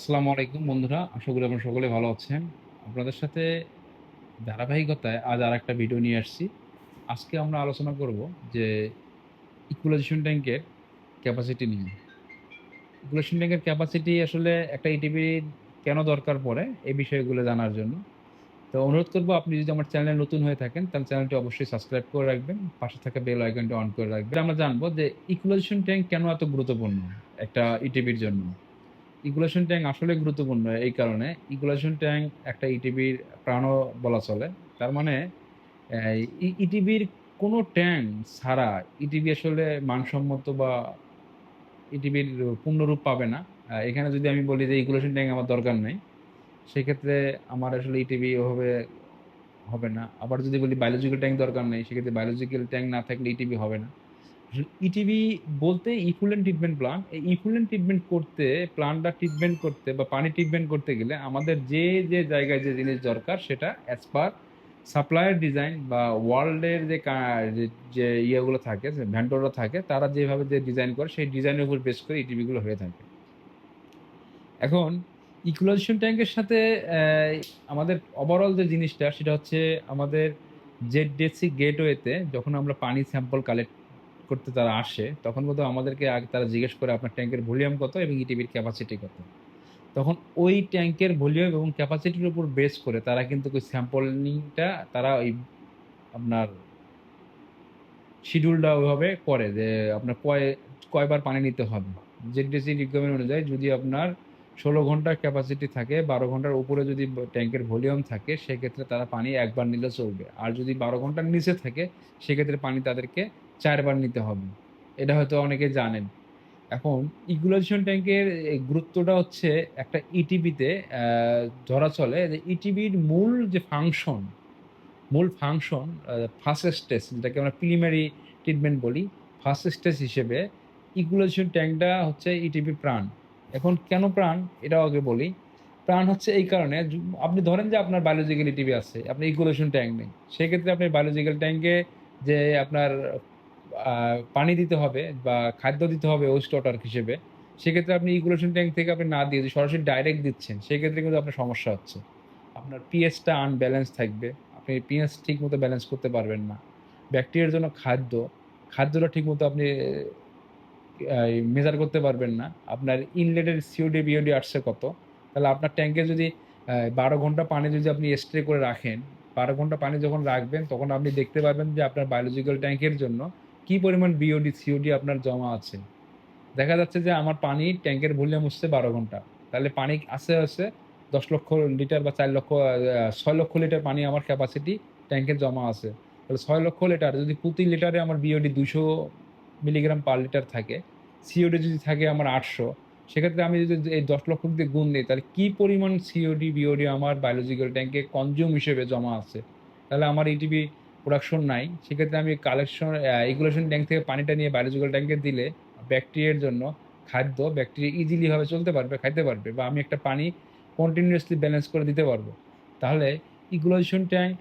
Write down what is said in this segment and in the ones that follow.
আসসালামু আলাইকুম বন্ধুরা। আশা করি আপনারা সকলে ভালো আছেন। আপনাদের সাথে ধারাবাহিকতায় আজ আরেকটা ভিডিও নিয়ে আসছি। আজকে আমরা আলোচনা করব যে ইকুয়ালাইজেশন ট্যাঙ্কের ক্যাপাসিটি নিয়ে। ইকুয়ালাইজেশন ট্যাঙ্কের ক্যাপাসিটি আসলে একটা ইটিভির কেন দরকার পড়ে এই বিষয়গুলো জানার জন্য। তো অনুরোধ করব, আপনি যদি আমার চ্যানেলে নতুন হয়ে থাকেন, তাহলে চ্যানেলটি অবশ্যই সাবস্ক্রাইব করে রাখবেন। পাশে থাকা বেল আইকনটি অন করে রাখবেন। আমরা জানব যে ইকুয়ালাইজেশন ট্যাঙ্ক কেন এত গুরুত্বপূর্ণ একটা ইটিভির জন্য। ইকুলেশন ট্যাঙ্ক আসলে গুরুত্বপূর্ণ এই কারণে। ইকুলেশন ট্যাঙ্ক একটা ইটিভির প্রাণও বলা চলে। তার মানে ইটিভির কোনো ট্যাঙ্ক ছাড়া ইটিভি আসলে মানসম্মত বা ইটিভির পূর্ণরূপ পাবে না। এখানে যদি আমি বলি যে ইকুলেশন ট্যাঙ্ক আমার দরকার নেই, সেক্ষেত্রে আমার আসলে ইটিভি ওভাবে হবে না। আবার যদি বলি বায়োলজিক্যাল ট্যাঙ্ক দরকার নেই, সেক্ষেত্রে বায়োলজিক্যাল ট্যাঙ্ক না থাকলে ইটিভি হবে না। ইটিভি বলতে ইফুলেন্ট ট্রিটমেন্ট প্লান এই ইফুলেন্ট ট্রিটমেন্ট করতে প্লান্টটা ট্রিটমেন্ট করতে বা পানি ট্রিটমেন্ট করতে গেলে আমাদের যে যে জায়গায় যে জিনিস দরকার সেটা অ্যাজ পার সাপ্লায়ার ডিজাইন বা ওয়ার্ল্ডের যে যে- ইয়েগুলো থাকে, যে ভ্যান্ডররা থাকে, তারা যেভাবে যে ডিজাইন করে সেই ডিজাইনের উপর বেস করে ইটিভিগুলো হয়ে থাকে। এখন ইকুলাইজেশন ট্যাঙ্কের সাথে আমাদের ওভারঅল যে জিনিসটা সেটা হচ্ছে আমাদের জেড ডেসি গেটওয়েতে যখন আমরা পানি স্যাম্পল কালেক্ট করতে তারা আসে, তখন কিন্তু আমাদেরকে আগে তারা জিজ্ঞেস করে আপনার ট্যাঙ্কের ভলিউম কত এবং ইটিভির ক্যাপাসিটি কত। তখন ওই ট্যাঙ্কের ভলিউম এবং ক্যাপাসিটির উপর বেস করে তারা কিন্তু ওই স্যাম্পলিংটা তারা ওই আপনার শিডিউলটা ওইভাবে করে যে আপনার কয়, কয়বার পানি নিতে হবে। জেডডিসি রিকোয়ারমেন্ট অনুযায়ী যদি আপনার ষোলো ঘণ্টার ক্যাপাসিটি থাকে, বারো ঘণ্টার উপরে যদি ট্যাঙ্কের ভলিউম থাকে, সেক্ষেত্রে তারা পানি একবার নিলে চলবে। আর যদি বারো ঘণ্টার নিচে থাকে, সেক্ষেত্রে পানি তাদেরকে চারবার নিতে হবে। এটা হয়তো অনেকে জানেন। এখন ইকুলাইজেশন ট্যাঙ্কের গুরুত্বটা হচ্ছে একটা ইটিভিতে ধরা চলে যে ইটিভির মূল যে ফাংশন মূল ফাংশন ফার্স্ট স্টেজ যেটাকে আমরা প্রিলিমারি ট্রিটমেন্ট বলি ফার্স্ট স্টেজ হিসেবে ইকুলাইজেশন ট্যাঙ্কটা হচ্ছে ইটিভি প্রাণ। এখন কেন প্রাণ? এটাও আগে বলি। প্রাণ হচ্ছে এই কারণে আপনি ধরেন যে আপনার বায়োলজিক্যাল ইটিভি আছে, আপনি ইকুলেশন ট্যাঙ্ক নেই। সেক্ষেত্রে আপনি বায়োলজিক্যাল ট্যাঙ্কে যে আপনার পানি দিতে হবে বা খাদ্য দিতে হবে ওয়েস্ট ওয়াটার হিসেবে, সেক্ষেত্রে আপনি ইকুলেশন ট্যাঙ্ক থেকে আপনি না দিয়ে সরাসরি ডাইরেক্ট দিচ্ছেন, সেক্ষেত্রে কিন্তু আপনার সমস্যা হচ্ছে। আপনার পিএসটা আনব্যালেন্স থাকবে, আপনি পিএস ঠিক মতো ব্যালেন্স করতে পারবেন না। ব্যাকটেরিয়ার জন্য খাদ্য, খাদ্যটা ঠিক মতো আপনি মেজার করতে পারবেন না। আপনার ইনলেটের সিওডি বিওডি আসছে কত? তাহলে আপনার ট্যাঙ্কে যদি বারো ঘণ্টা পানি যদি আপনি স্প্রে করে রাখেন, বারো ঘণ্টা পানি যখন রাখবেন, তখন আপনি দেখতে পারবেন যে আপনার বায়োলজিক্যাল ট্যাঙ্কের জন্য কি পরিমাণ বিওডি সিওডি আপনার জমা আছে। দেখা যাচ্ছে যে আমার পানি ট্যাঙ্কের ভলিউম হচ্ছে বারো ঘণ্টা। তাহলে পানি আছে আছে দশ লক্ষ লিটার বা চার লক্ষ ছয় লক্ষ লিটার পানি আমার ক্যাপাসিটি ট্যাঙ্কের জমা আছে। তাহলে ছয় লক্ষ লিটার যদি প্রতি লিটারে আমার বিওডি দুশো মিলিগ্রাম পার লিটার থাকে সিওডি যদি থাকে আমার আটশো, সেক্ষেত্রে আমি যদি এই দশ লক্ষ দিয়ে গুণ দিই তাহলে কী পরিমাণ সিওডি বিওডি আমার বায়োলজিক্যাল ট্যাঙ্কে কনজিউম হিসেবে জমা আছে? তাহলে আমার ইটিভি প্রোডাকশন নাই, সেক্ষেত্রে আমি কালেকশন রেগুলেশন ট্যাঙ্ক থেকে পানিটা নিয়ে বায়োলজিক্যাল ট্যাঙ্কে দিলে ব্যাকটেরিয়ার জন্য খাদ্য ব্যাকটেরিয়া ইজিলিভাবে চলতে পারবে, খাইতে পারবে বা আমি একটা পানি কন্টিনিউয়াসলি ব্যালেন্স করে দিতে পারব। তাহলে ইগুলেশন ট্যাঙ্ক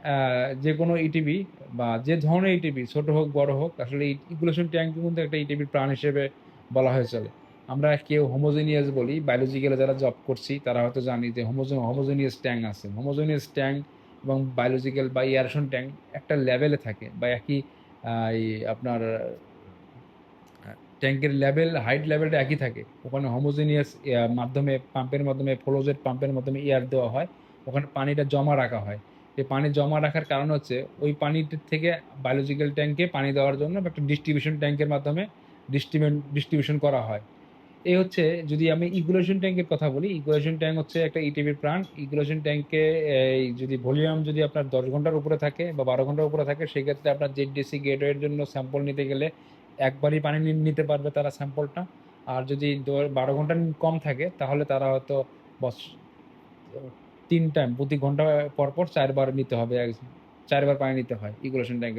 যে কোনো ইটিভি বা যে ধরনের ইটিভি ছোট হোক, বড় হোক, আসলে ইগুলেশন ট্যাঙ্ক কিন্তু একটা ইটিভির প্রাণ হিসেবে বলা হয়ে চলে। আমরা কেউ হোমোজেনিয়াস বলি বায়োলজিক্যালে যারা জব করছি, তারা হয়তো জানি যে হোমোজে হোমোজেনিয়াস ট্যাঙ্ক আছে। হোমোজেনিয়াস ট্যাঙ্ক এবং বায়োলজিক্যাল বা ইয়ারেশন ট্যাঙ্ক একটা লেভেলে থাকে বা একই আপনার ট্যাঙ্কের লেভেল হাইট লেভেলটা একই থাকে। ওখানে হোমোজেনিয়াস মাধ্যমে পাম্পের মাধ্যমে ফ্লোজেট পাম্পের মাধ্যমে এয়ার দেওয়া হয়। ওখানে পানিটা জমা রাখা হয়। এই পানি জমা রাখার কারণ হচ্ছে, ওই পানিটির থেকে বায়োলজিক্যাল ট্যাঙ্কে পানি দেওয়ার জন্য একটা ডিস্ট্রিবিউশন ট্যাঙ্কের মাধ্যমে ডিস্ট্রিবিউশন ডিস্ট্রিবিউশন করা হয়। এই হচ্ছে, যদি আমি ইগুলেশন ট্যাঙ্কের কথা বলি ইগুলেশন ট্যাঙ্ক হচ্ছে একটা ইটিভির প্রাণ ইগুলেশন ট্যাঙ্কে এই যদি ভলিউম যদি আপনার দশ ঘণ্টার উপরে থাকে বা বারো ঘণ্টার উপরে থাকে, সেক্ষেত্রে আপনার জেডডিসি গেটওয়ের জন্য স্যাম্পল নিতে গেলে একবারই পানি নিতে পারবে তারা স্যাম্পলটা আর যদি বারো ঘণ্টা কম থাকে, তাহলে তারা হয়তো বস তিন টাইম প্রতি ঘণ্টা পর পর চারবার নিতে হবে চারবার পানি নিতে হয় ইগুলেশন ট্যাঙ্কের